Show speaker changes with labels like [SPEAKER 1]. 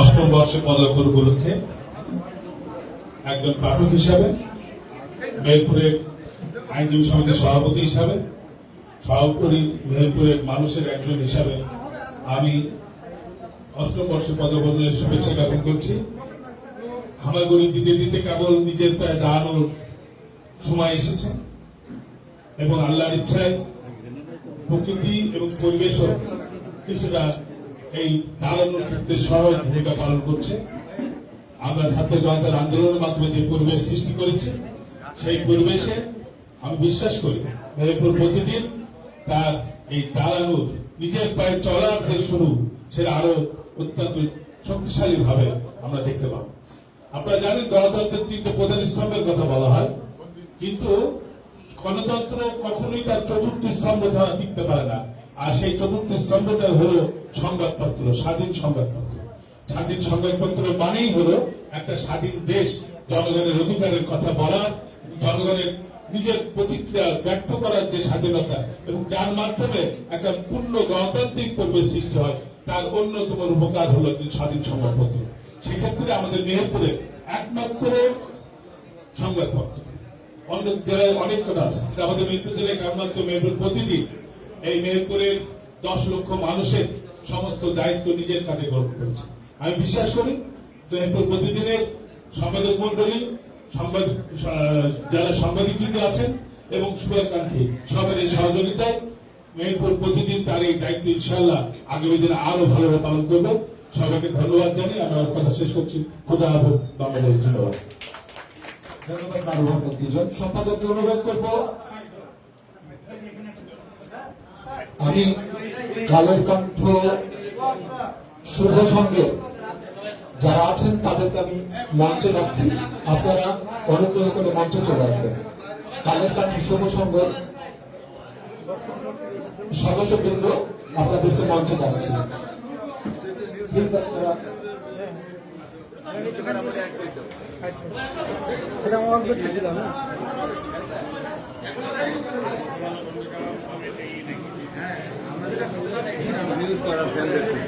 [SPEAKER 1] অষ্টম বর্ষে পদার্পণ উপলক্ষে একজন পাঠক হিসাবে, মেহেরপুরের আইনজীবী সমিতির সভাপতি হিসাবে, সভাপতি মেহেরপুরের মানুষের একজন হিসাবে আমি অষ্টম বর্ষে পদবর্ণের শুভেচ্ছা জ্ঞাপন করছি। হামাগুড়ি দিতে দিতে কেবল নিজের পায়ে দাঁড়ানোর সময় এসেছে এবং আল্লাহর ইচ্ছায় প্রকৃতি এবং পরিবেশও কিছুটা এই দাঁড়ানোর ক্ষেত্রে সহায়ক ভূমিকা পালন করছে। আমরা ছাত্র জনতার আন্দোলনের মাধ্যমে যে পরিবেশ সৃষ্টি করেছি, সেই পরিবেশে আমি বিশ্বাস করি মেহেরপুর প্রতিদিন তার এই দাঁড়ানোর নিজের পায়ে চলার যে শুরু, সেটা আরও অত্যন্ত শক্তিশালী ভাবে আমরা দেখতে পাবো। আপনারা জানেন গণতন্ত্রের তিনটে প্রধান স্তম্ভের কথা বলা হয়, কিন্তু গণতন্ত্র কখনোই তার চতুর্থ স্তম্ভ ছাড়া টিকতে পারে না। আর সেই চতুর্থ স্তম্ভটা হলো সংবাদপত্র, স্বাধীন সংবাদপত্র। স্বাধীন সংবাদপত্র মানেই হলো একটা স্বাধীন দেশ, জনগণের অধিকারের কথা বলার, জনগণের নিজের প্রতিক্রিয়া ব্যক্ত করার যে স্বাধীনতা এবং যার মাধ্যমে একটা পূর্ণ গণতান্ত্রিক পরিবেশ সৃষ্টি হয়, তার অন্যতম উপকার হলো স্বাধীন সংবাদপত্র। সেক্ষেত্রে আমাদের মেহেরপুরে একমাত্র সংবাদপত্র। অন্য জেলায় অনেক কথা আছে আমাদের মেহেরপুর জেলায় একমাত্র মেহেরপুর প্রতিদিন এই মেহেরপুরের দশ লক্ষ মানুষের সমস্ত দায়িত্ব নিজের কাঁধে গ্রহণ করেছে। আমি বিশ্বাস করি মেহেরপুর প্রতিদিনের সম্পাদক মন্ডলী আহ, যারা সাংবাদিকবৃন্দ আছেন এবং শুভাকাঙ্ক্ষী সবার এই সহযোগিতায় মেহেরপুর প্রতিদিন তার এই দায়িত্ব ইনশাল্লাহ আগামী দিনে আরও ভালোভাবে পালন করবে। সবাইকে ধন্যবাদ জানিয়ে আমি আমার কথা শেষ করছি। খুদা হাফেজ বাংলাদেশ ধন্যবাদ
[SPEAKER 2] ধন্যবাদ সম্পাদককে অনুরোধ করব আমি কালের কণ্ঠ শুভ সঙ্গে যারা আছেন, তাদেরকে আমি মঞ্চে রাখছি আপনারা অনুগ্রহ করে মঞ্চে চলে আসবেন। কালের কণ্ঠ শুভ সঙ্গ সদস্যবৃন্দ আপনাদেরকে মঞ্চে Please
[SPEAKER 3] এটা আমার না
[SPEAKER 4] করার ফ্যান দেখছি।